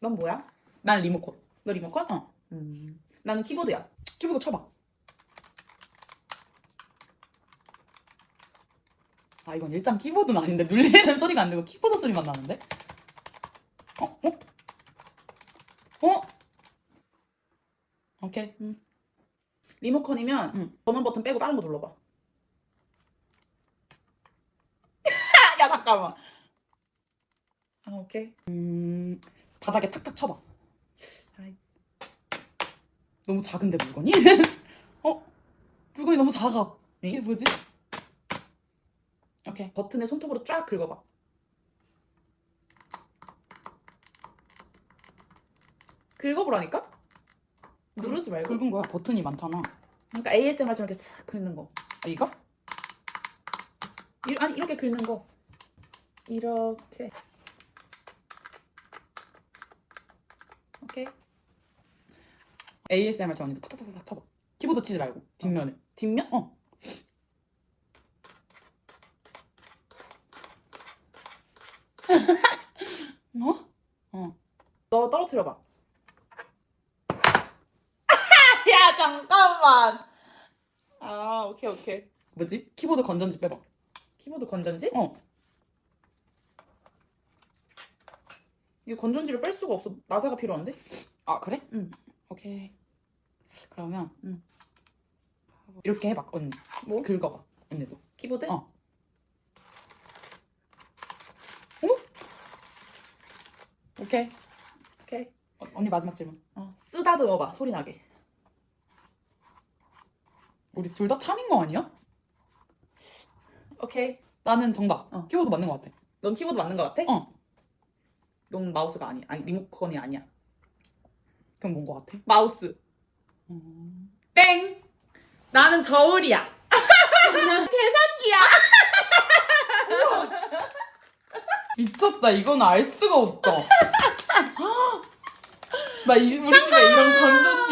넌 뭐야? 난 리모컨. 너 리모컨? 어. 음. 나는 키보드야. 키보드 쳐봐. 아 이건 일단 키보드는 아닌데 눌리는 소리가 안 들고 키보드 소리만 나는데? 어? 어? 어? 오케이. 리모컨이면 응. 전원 버튼 빼고 다른 거 눌러봐. 야 잠깐만. 아 오케이. 음, 바닥에 탁탁 쳐봐. 아이. 너무 작은데 물건이? 어? 물건이 너무 작아. 이게 뭐지? 오케이. 버튼을 손톱으로 쫙 긁어봐. 긁어보라니까? 누르지 말고. 굵은 거야. 버튼이 많잖아. 그러니까 ASMR처럼 이렇게 싹 긁는 거. 아, 이거? 이, 아니 이렇게 긁는 거. 이렇게. 오케이. ASMR처럼 이제 탁탁탁탁 쳐봐. 키보드 치지 말고 뒷면에. 뒷면? 어. 어? 어. 너 떨어뜨려봐. 야 잠깐만. 아 오케이 오케이. 뭐지? 키보드 건전지 빼봐. 키보드 건전지? 어. 이거 건전지를 뺄 수가 없어. 나사가 필요한데? 아 그래? 응. 오케이. 그러면 응. 이렇게 해봐 언니. 뭐? 긁어봐 언니도. 키보드? 어. 오케이. 오케이. 어, 언니 마지막 질문. 어, 쓰다듬어봐 소리 나게. 우리 둘 다 참인 거 아니야? 오케이. 나는 정답. 어. 키보드 맞는 거 같아. 넌 키보드 맞는 것 같아? 어. 넌 마우스가 아니, 아니 리모컨이 아니야. 그럼 뭔 거 같아? 마우스. 음... 땡. 나는 저울이야. 계산기야. 미쳤다. 이건 알 수가 없다. 나 이, 우리 집에 이런 건전